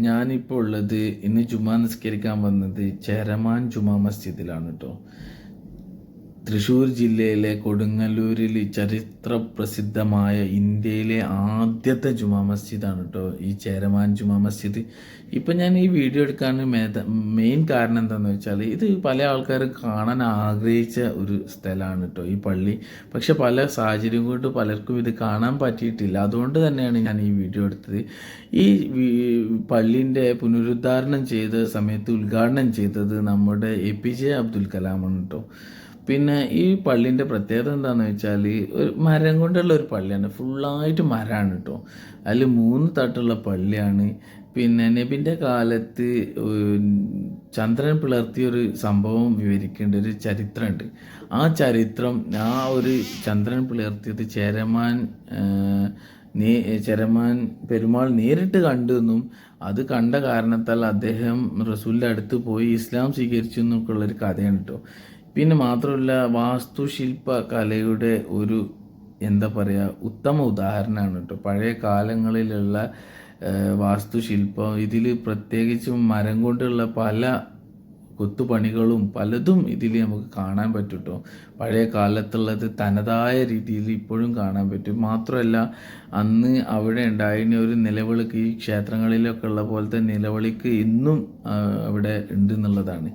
ഞാനിപ്പോൾ ഉള്ളത് ഇന്ന് ജുമാ നിസ്കരിക്കാൻ വന്നത് ചേരമാൻ ജുമാ മസ്ജിദിലാണ് കേട്ടോ തൃശ്ശൂർ ജില്ലയിലെ കൊടുങ്ങല്ലൂരിൽ ചരിത്ര പ്രസിദ്ധമായ ഇന്ത്യയിലെ ആദ്യത്തെ ജുമാ മസ്ജിദാണ് കേട്ടോ ഈ ചേരമാൻ ജുമാ മസ്ജിദ്. ഇപ്പം ഞാൻ ഈ വീഡിയോ എടുക്കാൻ മെയിൻ കാരണം എന്താണെന്ന് വെച്ചാൽ ഇത് പല ആൾക്കാരും കാണാൻ ആഗ്രഹിച്ച ഒരു സ്ഥലമാണ് കേട്ടോ ഈ പള്ളി. പക്ഷെ പല സാഹചര്യം കൊണ്ട് പലർക്കും ഇത് കാണാൻ പറ്റിയിട്ടില്ല. അതുകൊണ്ട് തന്നെയാണ് ഞാൻ ഈ വീഡിയോ എടുത്തത്. ഈ പള്ളിന്റെ പുനരുദ്ധാരണം ചെയ്ത സമയത്ത് ഉദ്ഘാടനം ചെയ്തത് നമ്മുടെ എ പി ജെ അബ്ദുൽ കലാമാണ് കേട്ടോ പിന്നെ ഈ പള്ളിന്റെ പ്രത്യേകത എന്താണെന്ന് വെച്ചാൽ ഒരു മരം കൊണ്ടുള്ള ഒരു പള്ളിയാണ്. ഫുള്ളായിട്ട് മരമാണ് കേട്ടോ അതിൽ മൂന്ന് തട്ടുള്ള പള്ളിയാണ്. പിന്നെ നബിന്റെ കാലത്ത് ചന്ദ്രൻ പിളർത്തിയ ഒരു സംഭവം വിവരിക്കേണ്ട ഒരു ചരിത്രമുണ്ട് ആ ചരിത്രം ആ ഒരു ചന്ദ്രൻ പിളർത്തിയത് ചേരമാൻ നേ ചെരമാൻ പെരുമാൾ നേരിട്ട് കണ്ടു എന്നും അത് കണ്ട കാരണത്താൽ അദ്ദേഹം റസൂലിന്റെ അടുത്ത് പോയി ഇസ്ലാം സ്വീകരിച്ചു എന്നൊക്കെയുള്ളൊരു കഥയാണ് കേട്ടോ പിന്നെ മാത്രമല്ല വാസ്തുശില്പ കലയുടെ ഒരു എന്താ പറയുക ഉത്തമ ഉദാഹരണമാണ് കേട്ടോ. പഴയ കാലങ്ങളിലുള്ള വാസ്തുശില്പം. ഇതിൽ പ്രത്യേകിച്ചും മരം കൊണ്ടുള്ള പല കൊത്തുപണികളും പലതും ഇതിൽ നമുക്ക് കാണാൻ പറ്റും കേട്ടോ. പഴയ കാലത്തുള്ളത് തനതായ രീതിയിൽ ഇപ്പോഴും കാണാൻ പറ്റും. മാത്രമല്ല അന്ന് അവിടെ ഉണ്ടായിരുന്ന ഒരു നിലവിളിക്ക് ഈ ക്ഷേത്രങ്ങളിലൊക്കെ ഉള്ള പോലത്തെ നിലവിളിക്ക് ഇന്നും അവിടെ ഉണ്ട് എന്നുള്ളതാണ്.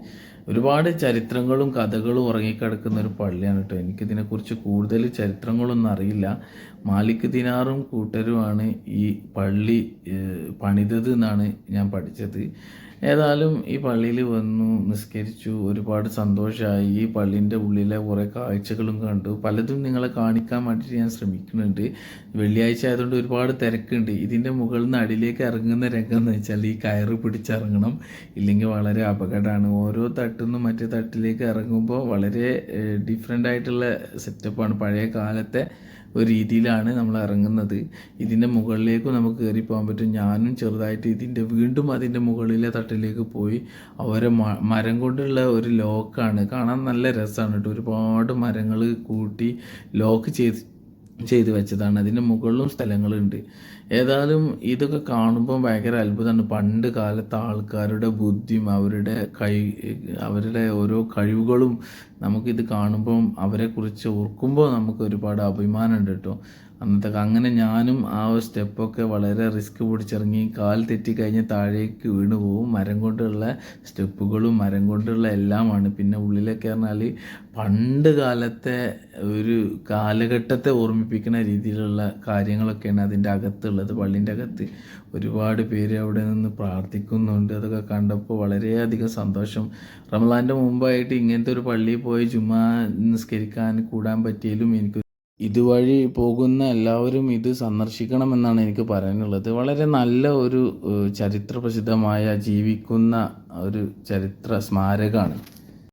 ഒരുപാട് ചരിത്രങ്ങളും കഥകളും ഉറങ്ങിക്കിടക്കുന്ന ഒരു പള്ളിയാണ് കേട്ടോ എനിക്കിതിനെക്കുറിച്ച് കൂടുതൽ ചരിത്രങ്ങളൊന്നും അറിയില്ല. മാലിക് ദിനാറും കൂട്ടരുമാണ് ഈ പള്ളി പണിതത് എന്നാണ് ഞാൻ പഠിച്ചത്. ഏതായാലും ഈ പള്ളിയിൽ വന്നു നിസ്കരിച്ചു ഒരുപാട് സന്തോഷമായി ഈ പള്ളിന്റെ ഉള്ളിലെ കുറേ കാഴ്ചകളും കണ്ടു. പലതും നിങ്ങളെ കാണിക്കാൻ വേണ്ടിയിട്ട് ഞാൻ ശ്രമിക്കുന്നുണ്ട്. വെള്ളിയാഴ്ച ആയതുകൊണ്ട് ഒരുപാട് തിരക്കുണ്ട്. ഇതിന്റെ മുകളിൽ നിന്ന് അടിയിലേക്ക് ഇറങ്ങുന്ന രംഗം എന്ന് വെച്ചാൽ ഈ കയറ് പിടിച്ചിറങ്ങണം. ഇല്ലെങ്കിൽ വളരെ അപകടമാണ്. ഓരോ തട്ടിൽ നിന്നും മറ്റേ തട്ടിലേക്ക് ഇറങ്ങുമ്പോൾ വളരെ ഡിഫറെന്റ് ആയിട്ടുള്ള സെറ്റപ്പാണ് പഴയ കാലത്തെ ഒരു രീതിയിലാണ് നമ്മൾ ഇറങ്ങുന്നത്. ഇതിന്റെ മുകളിലേക്കും നമുക്ക് കയറി പോകാൻ പറ്റും. ഞാനും ചെറുതായിട്ട് ഇതിന്റെ വീണ്ടും അതിന്റെ മുകളിലെ തട്ടിലേക്ക് പോയി. അവരെ മരം കൊണ്ടുള്ള ഒരു ലോക്കാണ് കാണാൻ നല്ല രസമാണ് കേട്ടോ. ഒരുപാട് മരങ്ങൾ കൂട്ടി ലോക്ക് ചെയ്ത് ചെയ്ത് വെച്ചതാണ്. അതിന്റെ മുകളിലും സ്ഥലങ്ങളുണ്ട്. ഏതായാലും ഇതൊക്കെ കാണുമ്പോൾ ഭയങ്കര അത്ഭുതമാണ്. പണ്ട് കാലത്തെ ആൾക്കാരുടെ ബുദ്ധിയും അവരുടെ കൈ അവരുടെ ഓരോ കഴിവുകളും നമുക്കിത് കാണുമ്പം അവരെക്കുറിച്ച് ഓർക്കുമ്പോൾ നമുക്ക് ഒരുപാട് അഭിമാനമുണ്ട് കേട്ടോ. അന്നത്തെ അങ്ങനെ ഞാനും ആ ഒരു സ്റ്റെപ്പൊക്കെ വളരെ റിസ്ക് പിടിച്ചിറങ്ങി കാൽ തെറ്റിക്കഴിഞ്ഞ് താഴേക്ക് വീണ് പോകും മരം കൊണ്ടുള്ള സ്റ്റെപ്പുകളും മരം കൊണ്ടുള്ള എല്ലാമാണ്. പിന്നെ ഉള്ളിലൊക്കെ പറഞ്ഞാൽ പണ്ട് കാലത്തെ ഒരു കാലഘട്ടത്തെ ഓർമ്മിപ്പിക്കുന്ന രീതിയിലുള്ള കാര്യങ്ങളൊക്കെയാണ് അതിന്റെ അകത്തുള്ളത്. പള്ളിന്റെ അകത്ത് ഒരുപാട് പേര് അവിടെ നിന്ന് പ്രാർത്ഥിക്കുന്നുണ്ട്. അതൊക്കെ കണ്ടപ്പോൾ വളരെയധികം സന്തോഷം. റമലാന്റെ മുമ്പായിട്ട് ഇങ്ങനത്തെ ഒരു പള്ളിയിൽ പോയി ജുമാ നിസ്കരിക്കാൻ കൂടാൻ പറ്റിയാലും എനിക്ക് ഇതുവഴി പോകുന്ന എല്ലാവരും ഇത് സന്ദർശിക്കണമെന്നാണ് എനിക്ക് പറയാനുള്ളത്. വളരെ നല്ല ഒരു ചരിത്ര പ്രസിദ്ധമായ ജീവിക്കുന്ന ഒരു ചരിത്ര സ്മാരകമാണ്